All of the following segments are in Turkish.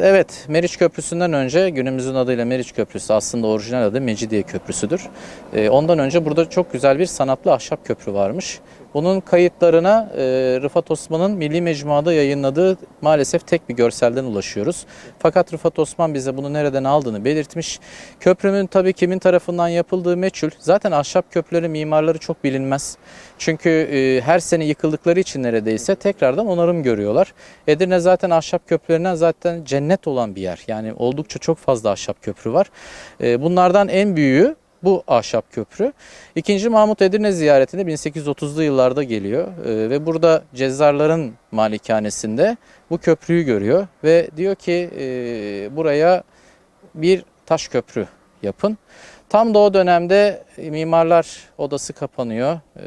Evet, Meriç Köprüsü'nden önce günümüzün adıyla Meriç Köprüsü aslında orijinal adı Mecidiye Köprüsü'dür. Ee, ondan önce burada çok güzel bir sanatlı ahşap köprü varmış. Bunun kayıtlarına e, Rıfat Osman'ın Milli Mecmua'da yayınladığı maalesef tek bir görselden ulaşıyoruz. Fakat Rıfat Osman bize bunu nereden aldığını belirtmiş. Köprünün tabii kimin tarafından yapıldığı meçhul. Zaten ahşap köprülerin mimarları çok bilinmez. Çünkü e, her sene yıkıldıkları için neredeyse tekrardan onarım görüyorlar. Edirne zaten ahşap köprülerinden zaten cennet olan bir yer. Yani oldukça çok fazla ahşap köprü var. E, bunlardan en büyüğü bu ahşap köprü. İkinci Mahmut Edirne ziyaretinde 1830'lu yıllarda geliyor E, ve burada Cezzarların malikanesinde bu köprüyü görüyor ve diyor ki e, buraya bir taş köprü yapın. Tam da o dönemde mimarlar odası kapanıyor, e,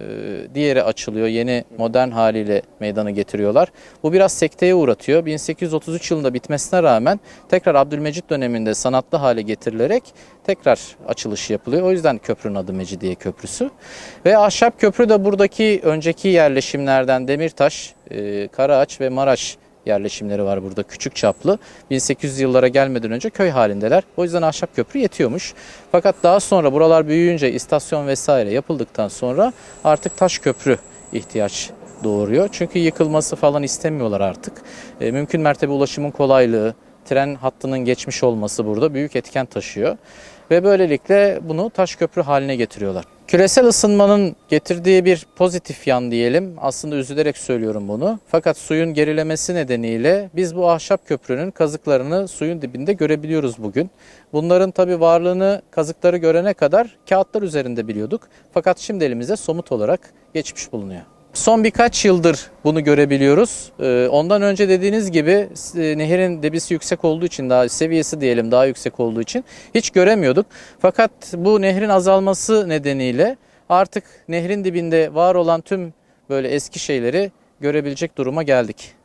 diğeri açılıyor, yeni modern haliyle meydana getiriyorlar. Bu biraz sekteye uğratıyor. 1833 yılında bitmesine rağmen tekrar Abdülmecit döneminde sanatlı hale getirilerek tekrar açılış yapılıyor. O yüzden köprünün adı Mecidiye Köprüsü. Ve ahşap köprü de buradaki önceki yerleşimlerden Demirtaş, e, Karaağaç ve Maraş yerleşimleri var burada küçük çaplı. 1800 yıllara gelmeden önce köy halindeler. O yüzden ahşap köprü yetiyormuş. Fakat daha sonra buralar büyüyünce istasyon vesaire yapıldıktan sonra artık taş köprü ihtiyaç doğuruyor. Çünkü yıkılması falan istemiyorlar artık. E, mümkün mertebe ulaşımın kolaylığı, tren hattının geçmiş olması burada büyük etken taşıyor. Ve böylelikle bunu taş köprü haline getiriyorlar. Küresel ısınmanın getirdiği bir pozitif yan diyelim. Aslında üzülerek söylüyorum bunu. Fakat suyun gerilemesi nedeniyle biz bu ahşap köprünün kazıklarını suyun dibinde görebiliyoruz bugün. Bunların tabi varlığını kazıkları görene kadar kağıtlar üzerinde biliyorduk. Fakat şimdi elimize somut olarak geçmiş bulunuyor. Son birkaç yıldır bunu görebiliyoruz. Ee, Ondan önce dediğiniz gibi e, nehirin debisi yüksek olduğu için daha seviyesi diyelim daha yüksek olduğu için hiç göremiyorduk. Fakat bu nehrin azalması nedeniyle artık nehrin dibinde var olan tüm böyle eski şeyleri görebilecek duruma geldik.